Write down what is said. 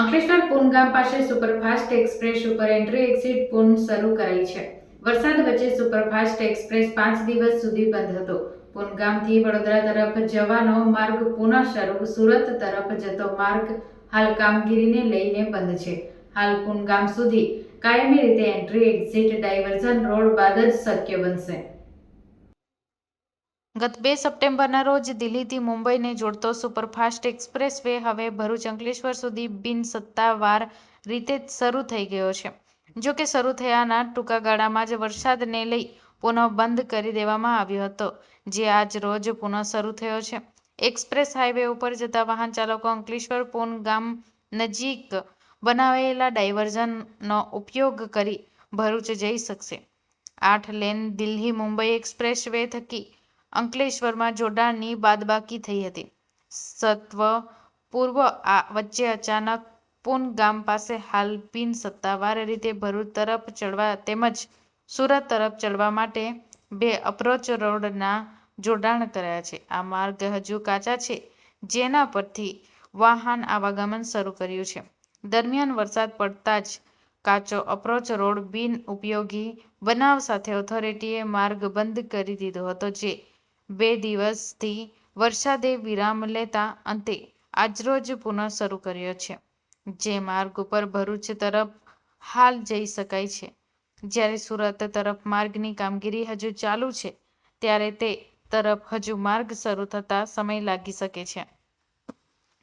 અંકલેશ્વર પૂન ગામ પાસે સુપરફાસ્ટ એક્સપ્રેસ ઉપર એન્ટ્રી એક્ઝિટ પૂન શરૂ કરાઈ છે. વરસાદ વચ્ચે સુપરફાસ્ટ એક્સપ્રેસ પાંચ દિવસ સુધી બંધ હતો. પૂન ગામથી વડોદરા તરફ જવાનો માર્ગ પુનઃ શરૂ, સુરત તરફ જતો માર્ગ હાલ કામગીરીને લઈને બંધ છે. હાલ પૂન ગામ સુધી કાયમી રીતે એન્ટ્રી એક્ઝિટ ડાયવર્ઝન રોડ બાદ જ શક્ય બનશે. ગત બે સપ્ટેમ્બરના રોજ દિલ્હીથી મુંબઈને જોડતો સુપરફાસ્ટ એક્સપ્રેસ વે હવે ભરૂચ અંકલેશ્વર સુધી બિન સત્તાવાર રીતે શરૂ થઈ ગયો છે. જો કે શરૂ થયાના ટૂંકા ગાળામાં જ વરસાદને લઈ પુનઃ બંધ કરી દેવામાં આવ્યો હતો, જે આજ રોજ પુનઃ શરૂ થયો છે. એક્સપ્રેસ હાઈવે ઉપર જતા વાહન ચાલકો અંકલેશ્વર પૂન ગામ નજીક બનાવેલા ડાયવર્ઝનનો ઉપયોગ કરી ભરૂચ જઈ શકશે. આઠ lane Delhi Mumbai expressway થકી અંકલેશ્વરમાં જોડાણની બાદબાકી થઈ હતી. સત્વ પૂર્વ આ વચ્ચે અચાનક પૂન ગામ પાસે હાલ બિન સત્તાવાર રીતે ભરૂચ તરફ ચડવા તેમજ સુરત તરફ ચડવા માટે બે અપ્રોચ રોડના જોડાણ કરાયા છે. આ માર્ગ હજુ કાચા છે, જેના પરથી વાહન આવાગમન શરૂ કર્યું છે. દરમિયાન વરસાદ પડતા જ કાચો અપ્રોચ રોડ બિન ઉપયોગી બનાવ સાથે ઓથોરિટીએ માર્ગ બંધ કરી દીધો હતો, જે બે દિવસથી વરસાદે વિરામ લેતા અંતે આજરોજ પુનઃ શરૂ કર્યો છે. જે માર્ગ ઉપર ભરૂચ તરફ હાલ જઈ શકાય છે. જ્યારે સુરત તરફ માર્ગની કામગીરી હજુ ચાલુ છે, ત્યારે તે તરફ હજુ માર્ગ શરૂ થતાં સમય લાગી શકે છે.